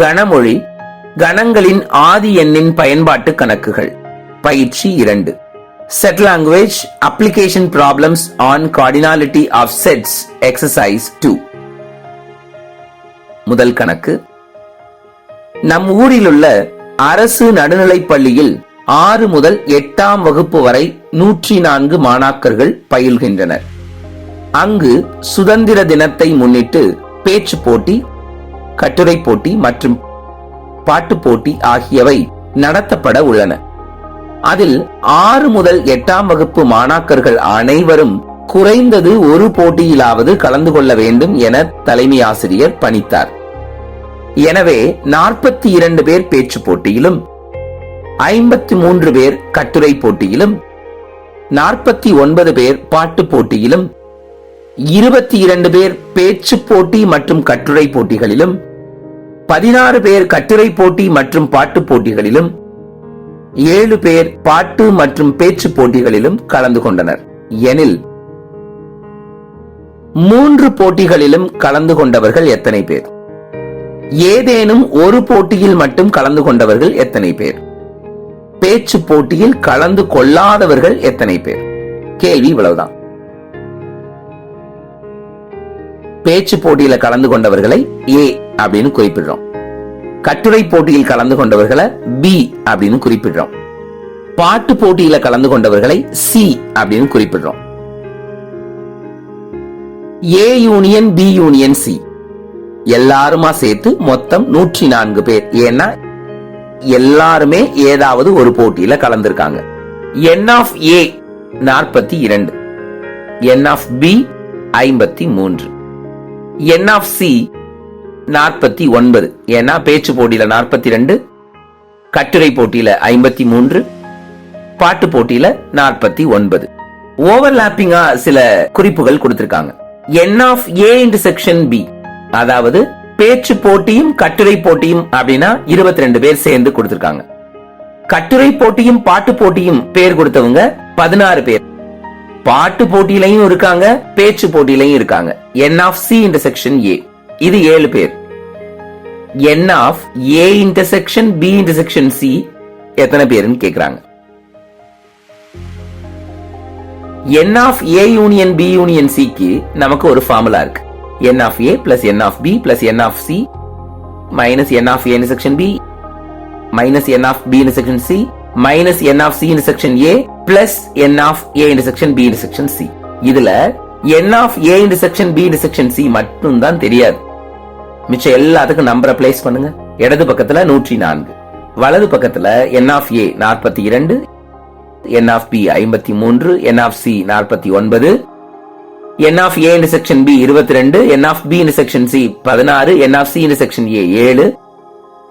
கணமொழி கணங்களின் ஆதி எண்ணின் பயன்பாட்டு கணக்குகள். பயிற்சி இரண்டு. Set language application problems on cardinality of sets exercise two முதல் கணக்கு. நம் ஊரிலுள்ள அரசு நடுநிலைப் பள்ளியில் ஆறு முதல் எட்டாம் வகுப்பு வரை நூற்றி நான்கு மாணாக்கர்கள் பயில்கின்றனர். அங்கு சுதந்திர தினத்தை முன்னிட்டு பேச்சு போட்டி கட்டுரை போட்டி மற்றும் பாட்டு போட்டி ஆகியவை நடத்தப்பட உள்ளன. அதில் ஆறு முதல் எட்டாம் வகுப்பு மாணாக்கர்கள் அனைவரும் குறைந்தது ஒரு போட்டியிலாவது கலந்து கொள்ள வேண்டும் என தலைமை ஆசிரியர் பணித்தார். எனவே நாற்பத்தி இரண்டு பேர் பேச்சு போட்டியிலும் ஐம்பத்தி மூன்று பேர் கட்டுரை போட்டியிலும் நாற்பத்தி ஒன்பது பேர் பாட்டு போட்டியிலும் இருபத்தி இரண்டு பேர் பேச்சு போட்டி மற்றும் கட்டுரை போட்டிகளிலும் பதினாறு பேர் கட்டுரை போட்டி மற்றும் பாட்டு போட்டிகளிலும் ஏழு பேர் பாட்டு மற்றும் பேச்சு போட்டிகளிலும் கலந்து கொண்டனர். எனில் மூன்று போட்டிகளிலும் கலந்து கொண்டவர்கள் எத்தனை பேர்? ஏதேனும் ஒரு போட்டியில் மட்டும் கலந்து கொண்டவர்கள் எத்தனை பேர்? பேச்சு போட்டியில் கலந்து கொள்ளாதவர்கள் எத்தனை பேர்? கேள்வி இவ்வளவுதான். பேச்சு போட்டியில கலந்து கொண்டவர்களை ஏ அப்படின்னு குறிப்பிடுறோம். கட்டுரை போட்டியில் கலந்து கொண்டவர்களை பி அப்படின்னு குறிப்பிடுறோம். பாட்டு போட்டியில கலந்து கொண்டவர்களை சி அப்படின்னு குறிப்பிடுறோம். A union B union C. எல்லாருமா சேர்த்து மொத்தம் நூற்றி நான்கு பேர். ஏன்னா எல்லாருமே ஏதாவது ஒரு போட்டியில கலந்திருக்காங்க. என் ஆஃப் ஏ நாற்பத்தி இரண்டு. என் ஆஃப் பி ஐம்பத்தி மூன்று. என் ஆஃப் சி நாற்பத்தி ஒன்பது. ஏன்னா பேச்சு போட்டியில நாற்பத்தி ரெண்டு கட்டுரை போட்டியில ஐம்பத்தி மூன்று பாட்டு போட்டியில நாற்பத்தி ஒன்பது. ஓவர்லாப்பிங்கா சில குறிப்புகள் கொடுத்திருக்காங்க. N of A intersection B அதாவது பேச்சு போட்டியும் கட்டுரை போட்டியும் அப்படின்னா இருபத்தி ரெண்டு பேர் சேர்ந்து கொடுத்திருக்காங்க. கட்டுரை போட்டியும் பாட்டு போட்டியும் பேர் கொடுத்தவங்க பதினாறு பேர். பாட்டு போட்டியிலையும் இருக்காங்க பேச்சு போட்டியிலையும் இருக்காங்க. N of C intersection A இது ஏழு பேர். N of A intersection B intersection C எத்தனை பேருன்னு கேக்குறாங்க. N of A union B union சிக்கு நமக்கு ஒரு ஃபார்முலா இருக்கு. N of A plus n of B plus n of C minus n of A intersection B minus n of B intersection C minus n of C intersection A plus n of A intersection B intersection C இதுல n of A intersection B intersection C மட்டும் தான் தெரியாது. மிச்சம் எல்லாத்துக்கும் நம்பரை place பண்ணுங்க. இடது பக்கத்துல நூற்றி நான்கு. வலது பக்கத்துல என் ஆஃப் ஏ நாற்பத்தி இரண்டு என் ஆஃப் பி ஐம்பத்தி மூன்று என் ஆஃப் சி நாற்பத்தி ஒன்பது n of A intersection B இருபத்தி ரெண்டு n of B intersection C பதினாறு n of C intersection A ஏழு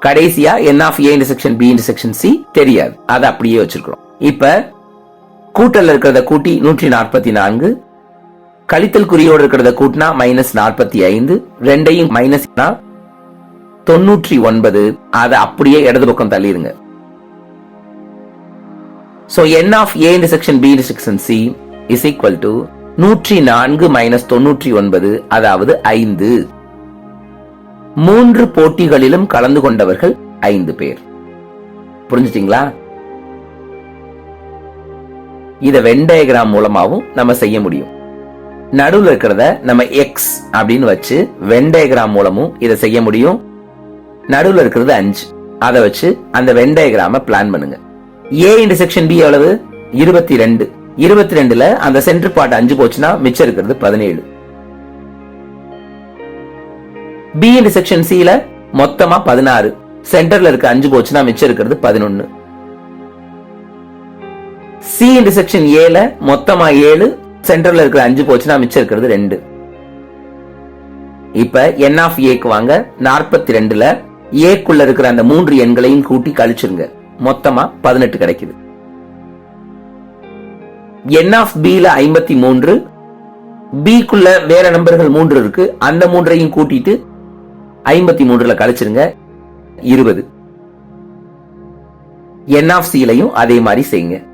கடைசியா n of A intersection B intersection C தெரியாது. அதை அப்படியே வச்சிருக்கிறோம். இப்ப கூட்டல் இருக்கிறத கூட்டி நூற்றி நாற்பத்தி நான்கு கழித்தல் குறியோடு இருக்கிறத கூட்டினா மைனஸ் நாற்பத்தி ஐந்து ரெண்டையும் மைனஸ் தொண்ணூற்றி ஒன்பது. அதை அப்படியே இடது பக்கம் தள்ளிடுங்க. So n of A intersection B intersection C is equal to நூற்றி நான்கு மைனஸ் தொண்ணூற்றி ஒன்பது அதாவது ஐந்து. மூன்று போட்டிகளிலும் கலந்து கொண்டவர்கள் ஐந்து பேர். புரிஞ்சுட்டீங்களா? இத வென் டயக்ராம் மூலமாவும் நம்ம செய்ய முடியும். நடுவில் இருக்கிறத நம்ம எக்ஸ் அப்படின்னு வச்சு வென் டயக்ராம் மூலமும் இதை செய்ய முடியும். நடுவில் இருக்கிறது அஞ்சு அதை வச்சு அந்த வென் டயக்ராம பிளான் பண்ணுங்க. ஏ இன்டர்செக்ஷன் பி எவ்வளவு? இருபத்தி ரெண்டு. இருபத்தி ரெண்டுல அந்த சென்டர் பார்ட் அஞ்சு போச்சுன்னா மிச்சம் இருக்கிறது பதினேழு. பி செக்ஷன் சி ல மொத்தமா பதினாறு. சென்டர்ல இருக்க அஞ்சு போச்சுன்னா மிச்சம் இருக்கிறது பதினொன்னு. சி இன்டர்செக்ஷன் ஏல மொத்தமா ஏழு சென்டர்ல இருக்கிற அஞ்சு போச்சுன்னா மிச்சம் இருக்கிறது ரெண்டு. இப்ப என் ஆஃப் ஏக்கு வாங்க நாற்பத்தி ரெண்டுல ஏக்குள்ள இருக்கிற அந்த மூன்று எண்களையும் கூட்டி கழிச்சிருங்க. மொத்தமா பதினெட்டு கிடைக்குது. என் ஆஃப் பில ஐம்பத்தி மூன்று பிக்குள்ள வேற நம்பர்கள் மூன்று இருக்கு. அந்த மூன்றையும் கூட்டிட்டு ஐம்பத்தி மூன்றுல கழிச்சிருங்க. இருபது. என் ஆஃப் சிலையும் அதே மாதிரி செய்யுங்க.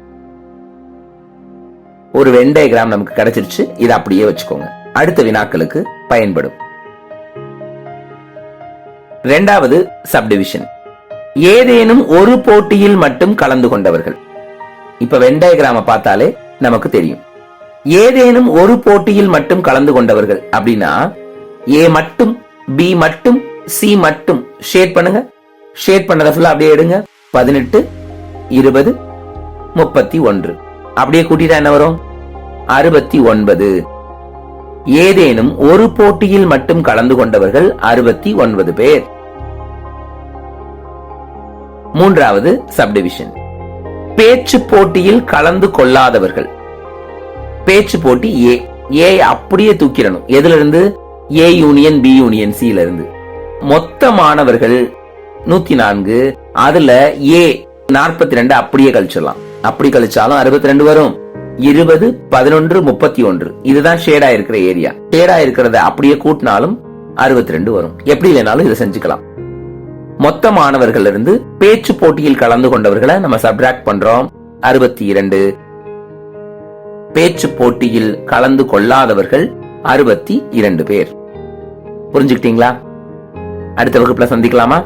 ஒரு வென் நமக்கு கிடைச்சிருச்சு. இதை அப்படியே வச்சுக்கோங்க. அடுத்த வினாக்களுக்கு பயன்படும். இரண்டாவது சப்டிவிஷன் ஏதேனும் ஒரு போட்டியில் மட்டும் கலந்து கொண்டவர்கள். இப்ப வெண்டயகிராம பார்த்தாலே நமக்கு தெரியும். ஏதேனும் ஒரு போட்டியில் மட்டும் கலந்து கொண்டவர்கள் அப்படின்னா ஏ மட்டும் பி மட்டும் சி மட்டும். ஷேட் பண்ணுங்க. ஷேட் பண்ணதை ஃபுல்லாக அப்படியே எடுங்க. பதினெட்டு இருபது முப்பத்தி ஒன்று. அப்படியே கூட்டிட்டா என்ன வரும்? அறுபத்தி ஒன்பது. ஏதேனும் ஒரு போட்டியில் மட்டும் கலந்து கொண்டவர்கள் அறுபத்தி ஒன்பது பேர். மூன்றாவது சப்டிவிஷன் பேச்சு போட்டியில் கலந்து கொள்ளாதவர்கள். பேச்சு போட்டி ஏ ஏ அப்படியே தூக்கிடணும். எதுல இருந்து? ஏ யூனியன் பி யூனியன் சில இருந்து. மொத்த மாணவர்கள் நூத்தி நான்கு அதுல ஏ நாற்பத்தி ரெண்டு அப்படியே கழிச்சிடலாம். அப்படி கழிச்சாலும் அறுபத்தி ரெண்டு வரும். இருபது பதினொன்று முப்பத்தி ஒன்று இதுதான் ஷேடா இருக்கிற ஏரியா ஷேடா இருக்கிறத அப்படியே கூட்டினாலும் அறுபத்தி ரெண்டு வரும். எப்படி இல்லைனாலும் இதை செஞ்சுக்கலாம். மொத்த மாணவர்கள் இருந்து பேச்சு போட்டியில் கலந்து கொண்டவர்களை நம்ம சப்ராக்ட் பண்றோம். அறுபத்தி இரண்டு பேச்சு போட்டியில் கலந்து கொள்ளாதவர்கள் அறுபத்தி இரண்டு பேர். புரிஞ்சுக்கிட்டீங்களா? அடுத்த வகுப்புல சந்திக்கலாமா?